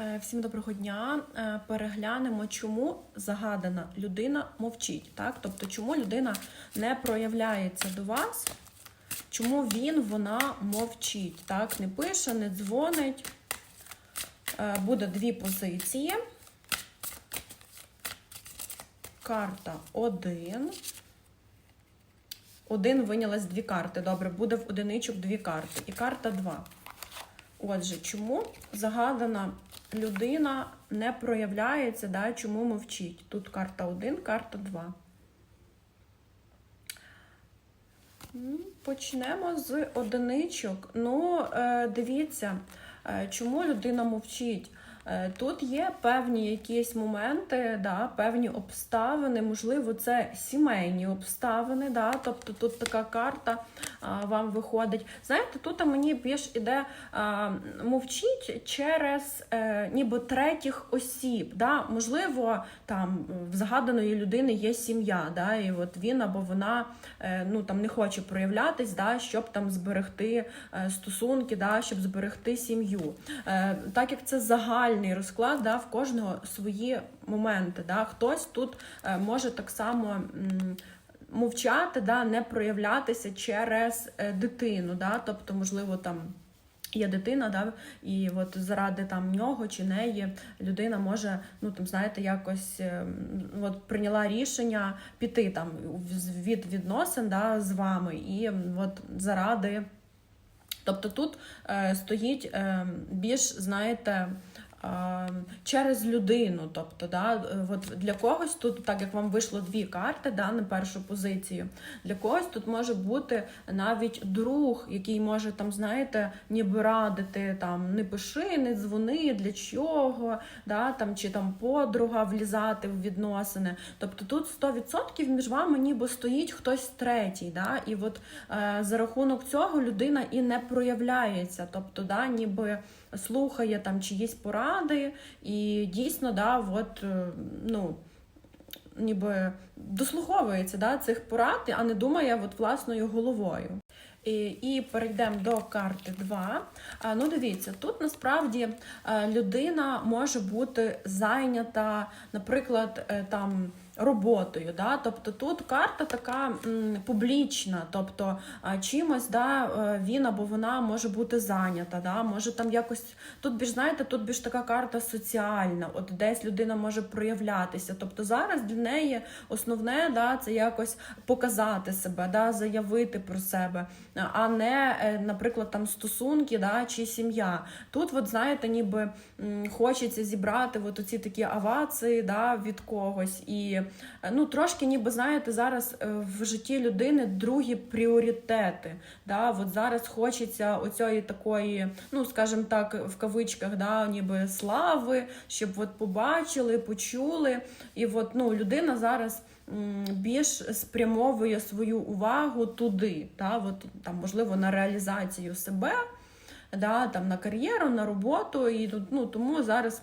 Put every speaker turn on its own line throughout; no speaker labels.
Е, Всім доброго дня. Е, Переглянемо, чому загадана людина мовчить. Так? Тобто, чому людина не проявляється до вас, чому він, вона мовчить. Так? Не пише, не дзвонить. Е, Буде дві позиції. Карта 1. Один винялась дві карти. Добре, буде в одиничок дві карти. І карта 2. Отже, чому загадана людина не проявляється, да, чому мовчить? Тут карта 1, карта 2. Почнемо з одиничок. Ну, е, дивіться, е, чому людина мовчить. Е, Тут є певні якісь моменти, да, певні обставини, можливо, це сімейні обставини, да, тобто тут така карта а, вам виходить. Знаєте, тут мені більш іде а, мовчить через е, ніби третіх осіб. Да? Можливо, там в загаданої людини є сім'я, да, і от він або вона е, ну, там, не хоче проявлятись, да, щоб там зберегти е, стосунки, да, щоб зберегти сім'ю. Е, так як це загальний розклад, да, в кожного свої моменти. Да. Хтось тут е, може так само. Мовчати, да, не проявлятися через е, дитину, да, тобто, можливо, там є дитина, да, і от заради там нього чи неї людина може, ну там знаєте, якось е, от прийняла рішення піти там від відносин да, з вами, і от заради. Тобто тут е, стоїть е, більш, знаєте, через людину. Тобто, да, от для когось тут, так як вам вийшло дві карти да, на першу позицію, для когось тут може бути навіть друг, який може там, знаєте, ніби радити там не пиши, не дзвони, для чого, да, там, чи там подруга влізати в відносини. Тобто тут 100% між вами ніби стоїть хтось третій. Да, і от е, за рахунок цього людина і не проявляється. Тобто, да, ніби слухає там чиїсь поради, і дійсно, да, от, е, ну, ніби дослуховується да, цих порад, а не думає от, власною головою. І, і перейдемо до карти 2. А, ну, дивіться, тут насправді е, людина може бути зайнята, наприклад, е, там. Роботою, да? тобто тут карта така м, публічна, тобто чимось да, е, він або вона може бути зайнята, да? може там якось тут більш знаєте, тут більш така карта соціальна, от десь людина може проявлятися. Тобто зараз для неї основне да, це якось показати себе, да, заявити про себе, а не, е, наприклад, там стосунки да, чи сім'я. Тут, от, знаєте, ніби хочеться зібрати от оці такі авації да, від когось. І е, ну, трошки, ніби знаєте, зараз е, в житті людини другі пріоритети. Да? От зараз хочеться оцієї такої, ну, скажімо так, в кавичках, да, ніби слави, щоб от побачили, почули. І от, ну, людина зараз більш спрямовує свою увагу туди, да? от, там, можливо, на реалізацію себе, да? там, на кар'єру, на роботу. І ну, тому зараз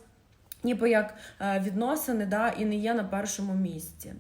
ніби як е, відносини да, і не є на першому місці.